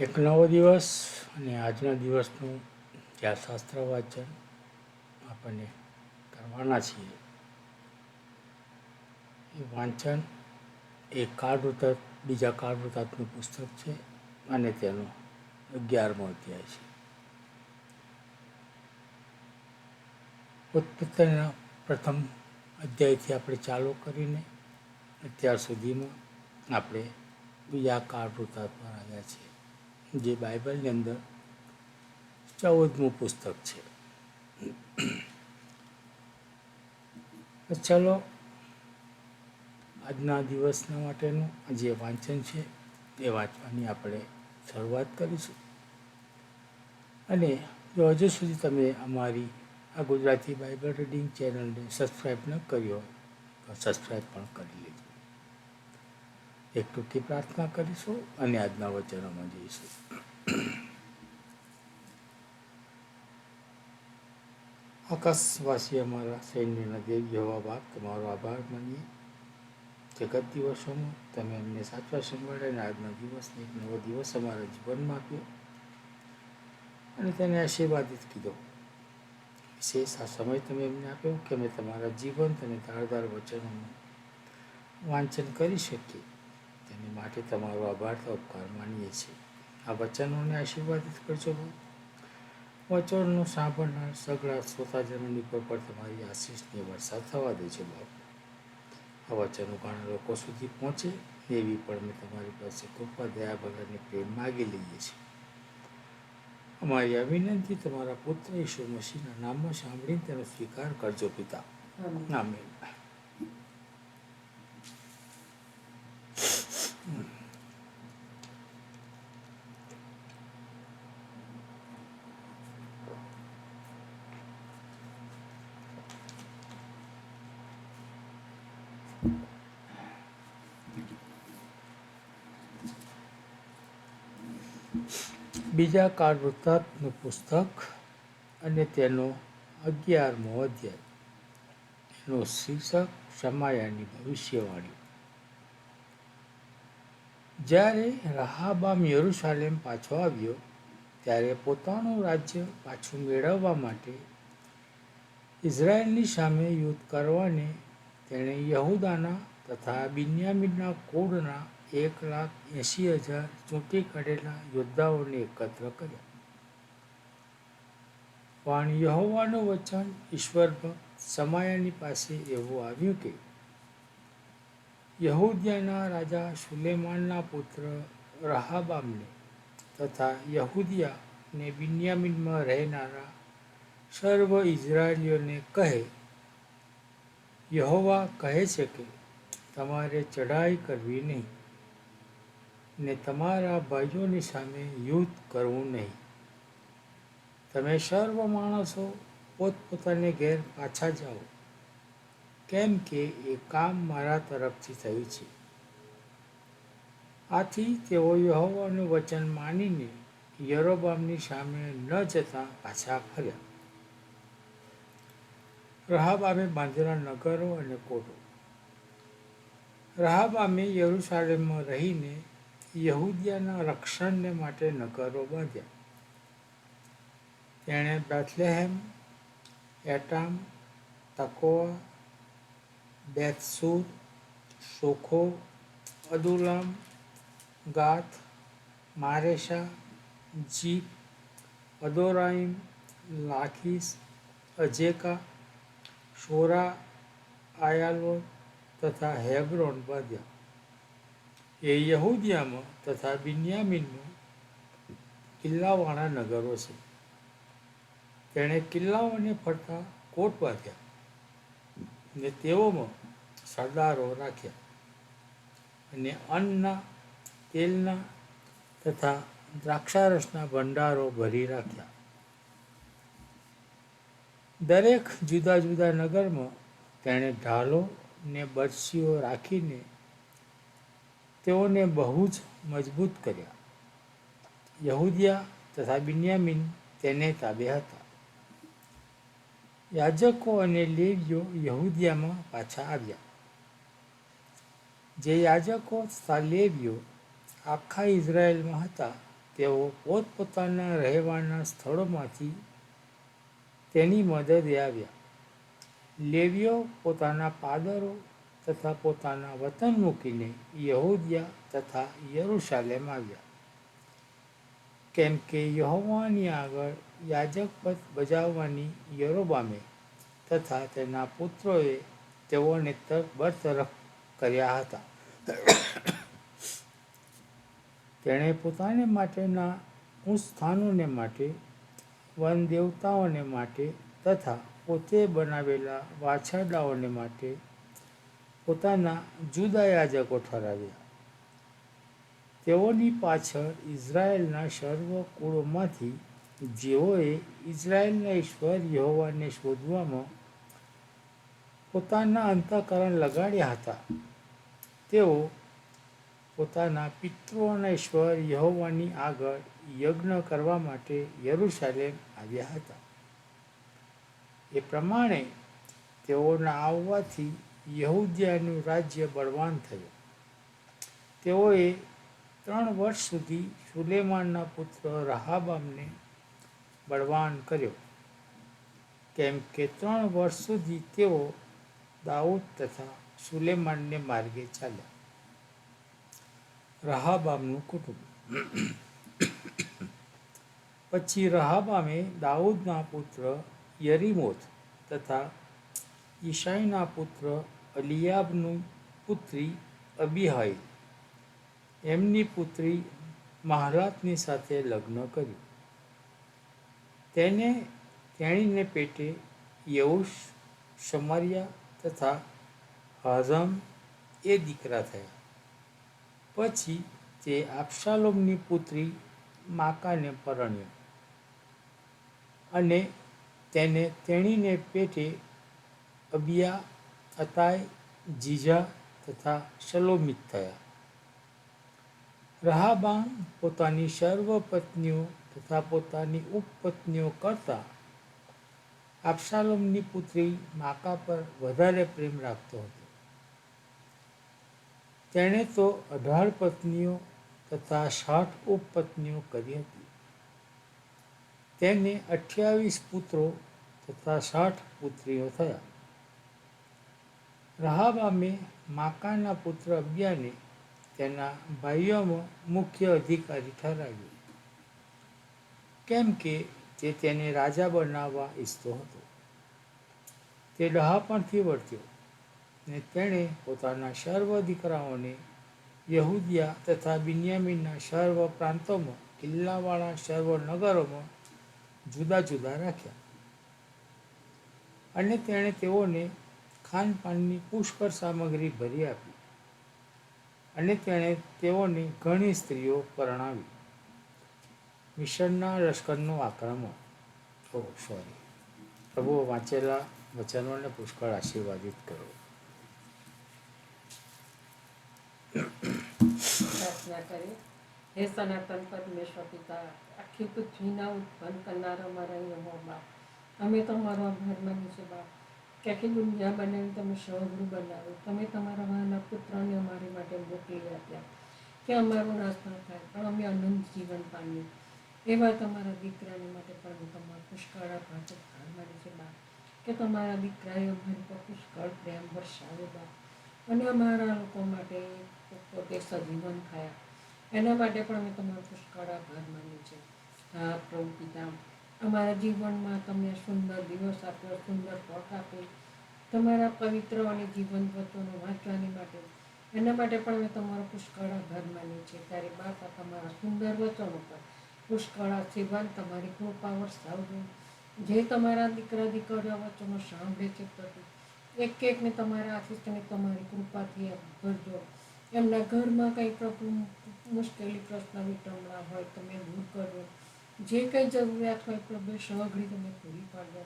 એક નવો દિવસ અને આજના દિવસનું જ્યાં શાસ્ત્ર વાંચન આપણને કરવાના છીએ. એ વાંચન એ કાળ વૃતાંત બીજા કાળ પુસ્તક છે અને તેનો અગિયારમો અધ્યાય છે. ઉત્પત્તિના પ્રથમ અધ્યાયથી આપણે ચાલુ કરીને અત્યાર સુધીમાં આપણે બીજા કાળ વૃતાંતમાં આવ્યા છીએ. જે બાઇબલની અંદર ચૌદમું પુસ્તક છે. ચાલો, આજના દિવસના માટેનું જે વાંચન છે એ વાંચવાની આપણે શરૂઆત કરીશું. અને જો હજુ સુધી તમે અમારી આ ગુજરાતી બાઇબલ રીડિંગ ચેનલને સબસ્ક્રાઈબ ન કરી હોય, તો સબસ્ક્રાઈબ પણ કરી લેજો. એક ટૂંકી પ્રાર્થના કરીશું અને આજના વચનોમાં જઈશું. આકાશવાસી અમારા સૈન્યના દેવ જેવા બાપ તમારો આભાર માનીએ. જગત દિવસોમાં તમે અમને સાચવા સંભાળ્યા અને આજના દિવસને એક નવો દિવસ અમારા જીવનમાં આપ્યો. અને તેને આશીર્વાદિત કીધો. વિશેષ આ સમય તમે એમને આપ્યો કે અમે તમારા જીવન અને ધારદાર વચનોનું વાંચન કરી શકીએ. તેની માટે તમારો આભાર તો ઉપકાર માનીએ છીએ. આ વચનોને આશીર્વાદિત કરજો બાપ. વચનનું સાંભળનાર સગળા શ્રોતાજનોની પર પર તમારી આશીષની વરસાદ થવા દેજો બાપ. આ વચનો ઘણા લોકો સુધી પહોંચે એવી પણ અમે તમારી પાસે કૃપા દયા ભગવાનની પ્રેમ માગી લઈએ છીએ. અમારી આ વિનંતી તમારા પુત્ર ઈશ્વર મસીહના નામમાં સાંભળીને તેનો સ્વીકાર કરજો પિતા. આમેન. બીજા કાળ પુસ્તક અને તેનો અગિયારમો અધ્યાય. એનું શીર્ષક સમાયાની ભવિષ્યવાણી. જ્યારે રાહાબામ યરુશાલેમ પાછો આવ્યો, ત્યારે પોતાનું રાજ્ય પાછું મેળવવા માટે ઇઝરાયલની સામે યુદ્ધ કરવાને તેણે યહુદાના તથા બિન્યામીનના કોડના એક લાખ એંસી હજાર ચૂંટી કાઢેલા યોદ્ધાઓને એકત્ર કર્યા. પણ યહોવાનું વચન ઈશ્વર ભક્ત સમાયાની પાસે એવું આવ્યું કે યહૂદિયાના રાજા સુલેમાનના પુત્ર રહાબામને તથા યહૂદિયા ને બિન્યામીનમાં રહેનારા સર્વ ઇઝરાયલીઓને કહે, યહોવા કહે છે કે, તમારે ચઢાઈ કરવી નહીં ને તમારા ભાઈઓની સામે યુદ્ધ કરવું નહીં. તમે સર્વ માણસો પોતપોતાને ઘેર પાછા જાઓ. કેમ કે એ કામ મારા તરફથી થયું છે. આથી તેઓ યહોવાનું વચન માનીને યરોબામની સામે ન જતા પાછા ફર્યા. રહાબામે બાંધેલા નગરો અને કોટો રહાબામે યરુશાલેમમાં રહીને યહૂદિયાના રક્ષણને માટે નગરો બાંધ્યા. તેણે બેથલેહેમ, એટામ તકોવા બેથસૂર શોખો અદુલામ ગાથ મારેશા જીપ અદોરાઈમ લાખીસ અજેકા શોરા આયાલોન તથા હેબ્રોન બાંધ્યા. એ યહૂદિયામાં તથા બિન્યામીનમાં કિલ્લાવાળા નગરો છે. તેણે કિલ્લાઓને ફરતા કોટ બાંધ્યા ને તેઓમાં સરદારો રાખ્યા. અને અન્નના, તેલના તથા દ્રાક્ષારસના ભંડારો ભરી રાખ્યા. દરેક જુદા જુદા નગરમાં તેણે ઢાલો ને બરસીઓ રાખીને તેઓને બહુ જ મજબૂત કર્યા. યહૂદિયા તથા બિન્યામીન તેને તાબે હતા. યાજકો અને લેવીઓ યહૂદિયામાં પાછા આવ્યા. જે યાજકો તથા લેવીઓ આખા ઇઝરાયેલમાં હતા, તેઓ પોતપોતાના રહેવાના સ્થળોમાંથી તેની મદદે આવ્યા. લેવીઓ પોતાના પાદરો તથા પોતાના વતન મૂકીને યહૂદિયા તથા યરુશાલેમ આવ્યા. કેમ કે યહોવાની આગળ યાજક પદ બજાવવાની યરોબામે તથા તેના પુત્રોએ તેઓને તર બરતરફ કર્યા હતા. તેણે પોતાને માટેના ઉચ્ચ સ્થાનોને માટે વન દેવતાઓને માટે તથા પોતે બનાવેલા વાછરડાઓને માટે પોતાના જુદા યાજકો ઠરાવ્યા. તેઓની પાછળ ઇઝરાયેલના સર્વ કુળોમાંથી જેઓએ ઇઝરાયેલના ઈશ્વર યહોવાને શોધવામાં પોતાના અંતઃકરણ લગાડ્યા હતા. તેઓ પોતાના પિતૃઓના ઈશ્વર યહોવાની આગળ યજ્ઞ કરવા માટે યરુશાલેમ આવ્યા હતા. એ પ્રમાણે તેઓના આવવાથી યહૂદિયાનું રાજ્ય બળવાન થયું. તેઓએ ત્રણ વર્ષ સુધી સુલેમાનના પુત્ર રહાબામને બળવાન કર્યો. કેમ કે ત્રણ વર્ષ સુધી તેઓ દાઉદ તથા સુલેમાનને માર્ગે ચાલ્યા. રહાબામનું કુટુંબ. પછી રહાબામે દાઉદના પુત્ર યરીમોથ તથા ઈશાઈના પુત્ર અલિયાબનું પુત્રી અબિહાઈ એમની પુત્રી મહારાતની સાથે લગ્ન કર્યું. તેને તેણીને પેટે યૌશ શમરિયા તથા હાઝમ એ દીકરા થયા. પછી તે આબશાલોમની પુત્રી માકાને પરણ્યો અને તેને તેણીને પેટે અબિયા, અતાય, જીજા તથા શલોમિત થયા. રહાબામ પોતાની સર્વ પત્નીઓ તથા પોતાની ઉપપત્નીઓ કરતાં આપશાલોમની પુત્રી માકા પર વધારે પ્રેમ રાખતો હતો. તેણે તો અઢાર પત્નીઓ તથા સાઠ ઉપપત્નીઓ કરી હતી. તેને અઠ્યાવીસ પુત્રો તથા સાઠ પુત્રીઓ થયા. રહાબામે માકાના પુત્ર અબ્યાને તેના ભાઈઓમાં મુખ્ય અધિકારી ઠરાવ્યો. કેમ કે તે તેને રાજા બનાવવા ઈચ્છતો હતો. તે ડહાપણથી વર્ત્યો. ને તેણે પોતાના સર્વ દીકરાઓને યહૂદિયા તથા બિન્યામીનના સર્વ પ્રાંતોમાં, કિલ્લાવાળા સર્વ નગરોમાં જુદા જુદા રાખ્યા. અને તેણે તેઓને ખાનપાનની પુષ્કળ સામગ્રી ભરી આપી. અને તેણે તેઓને ઘણી સ્ત્રીઓ પરણાવી. મિશનના લશ્કરનું આક્રમણ. ઓ સોરી પ્રભુ, વાંચેલા વચનોને પુષ્કળ આશીર્વાદિત કરો. પ્રાર્થના કરીએ. હે સનાતન પરમેશ્વર પિતા, આખી પૃથ્વીના ઉત્પન્ન કરનારો મારા બાપ અમે તમારો આભાર માનીએ છીએ બાપ. કે દુનિયા બનાવી તમે સહગુરુ બનાવ્યો તમે તમારા વાના પુત્રને અમારી માટે મોકલી આપ્યા. કે અમારો નાશ ન થાય, પણ અમે અનંત જીવન પામ્યું એવા તમારા દીકરાને માટે પણ તમારા પુષ્કળ આભાર આભાર માની છે બાપ. કે તમારા દીકરાએ અમારી પર પુષ્કળ પ્રેમ વરસાવ્યો બાપ. અને અમારા લોકો માટે પોતે સજીવન થયા એના માટે પણ અમે તમારો પુષ્કળ આભાર માની છે હા, પ્રભુ પિતા, અમારા જીવનમાં તમે સુંદર દિવસ આપ્યો, સુંદર તક આપી તમારા પવિત્ર અને જીવન તત્વોને વાંચવાની માટે. એના માટે પણ અમે તમારો પુષ્કળ આભાર માનીએ છીએ. ત્યારે બાપા તમારા સુંદર વચનો પર પુષ્કળ આશીર્વાદ, તમારી કૃપા વરસાવજો. જે તમારા દીકરા, દીકરીઓ વચનો સાંભળે છે પ્રભુ એક એકને તમારા આશીષને તમારી કૃપાથી ભરજો. એમના ઘરમાં કંઈ પ્રભુ મુશ્કેલી પ્રશ્ન વિટમણા હોય તમે દૂર કરો? જે કંઈ જરૂરિયાત હોય પ્રભુ સહગડી તમે પૂરી પાડજો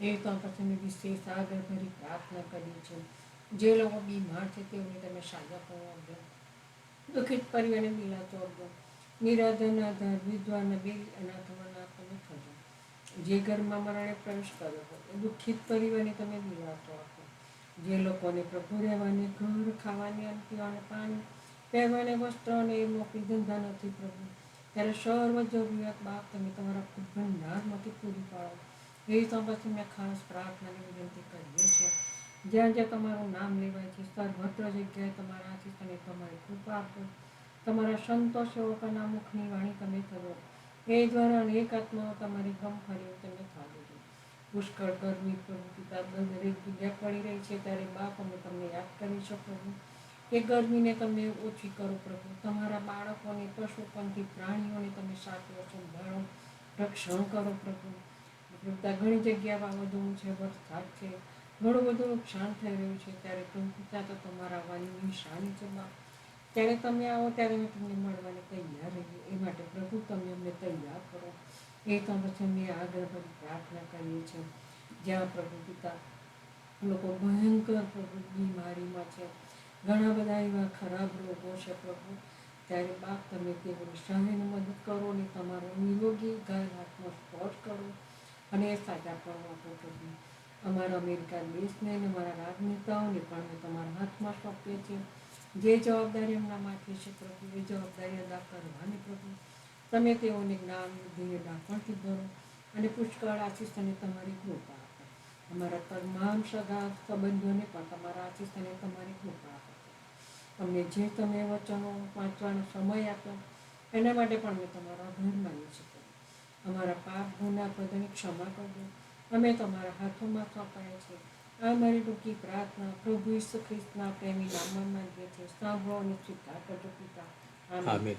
એ તો પછી મેં વિશેષ આગળ ભરી પ્રાર્થના કરી છે. જે લોકો બીમાર છે તેઓને તમે સાજા કરવાજો દુઃખિત પરિવારને મિલાતો આપજો નિરાધન આધાર બિલ બે અનાથોના તમે થજો. જે ઘરમાં મરણે પ્રવેશ કર્યો હોય દુઃખિત પરિવારને તમે મિલાતો આપો જે લોકોને પ્રભુ રહેવાને, ઘર ખાવાની અને પીવાને પાણી પહેરવાને વસ્ત્ર અને એ મોકલી ધંધા નથી પ્રભુ. ત્યારે સર્વ જરૂરિયાત બાપ તમે તમારા ખુદ ભંડારમાંથી પૂરી પાડો. એ તો પછી મેં ખાસ પ્રાર્થનાની વિનંતી કરીએ છીએ. જ્યાં જ્યાં તમારું નામ લેવાય છે, સર્વત્ર જગ્યાએ તમારા આશીષ અને તમારી કૃપા આપો. તમારા સંતો સેવકોના મુખની વાણી તમે કરો. એ દ્વારા અનેક આત્માઓ તમારી ગમ ફરી તમે થાલો છો પુષ્કળ ગરમી પ્રભુ પિતા દરેક જગ્યા પડી રહી છે, ત્યારે બાપ અમે તમને યાદ કરી શકો એ ગરમીને તમે ઓછી કરો પ્રભુ. તમારા બાળકોને પશુ પંખી પ્રાણીઓને તમે સાચવો સંભાળો રક્ષણ કરો પ્રભુ. પ્રભુતા ઘણી જગ્યા વાવાઝોડું છે, વરસાદ છે, ઘણું બધું નુકસાન થઈ રહ્યું છે, ત્યારે પ્રભુતા તો તમારા વાયુની નિશાની છે, બાપ. ત્યારે તમે આવો, ત્યારે અમે તમને મળવાને તૈયાર રહીએ. એ માટે પ્રભુ, તમે અમને તૈયાર કરો. એ તો પછી મેં આગળ કરી પ્રાર્થના કરીએ છીએ. જ્યાં પ્રભુ પિતા લોકો ભયંકર પ્રભુ બીમારીમાં છે. ઘણા બધા એવા ખરાબ રોગો છે પ્રભુ. ત્યારે બાપ, તમે તેઓની સહાયને મદદ કરો ને તમારો નિરોગી ઘર હાથનો સ્પર્શ કરો અને સાજા પણ આપો પ્રભુ. અમારા અમેરિકા દેશને અને અમારા રાજનેતાઓને પણ તમારા હાથમાં સોંપીએ છીએ જે જવાબદારી એમના માથે છે પ્રભુ, એ જવાબદારી અદા કરવાની પ્રભુ. તમે તેઓને જ્ઞાન ધ્યેય ડાપણથી ભરો અને પુષ્કળ આશીષ અને તમારી કૃપા આપો. અમારા તમામ સગા સંબંધોને પણ તમારા આશીષ અને તમારી કૃપા આપો. તમને જે તમે વચનો વાંચવાનો સમય આપ્યો એના માટે પણ અમે તમારો આભાર માની છીએ અમારા પાપ ગુના બધાની ક્ષમા કરજો. અમે તમારા હાથોમાં સોંપાયા છે. આ મારી ટૂંકી પ્રાર્થના પ્રભુ ઈસુ ખ્રિસ્તના પ્રેમી નામમાં માંગીએ છીએ. સાંભળો અને સ્વીકાર કરજો પિતા. આમેન.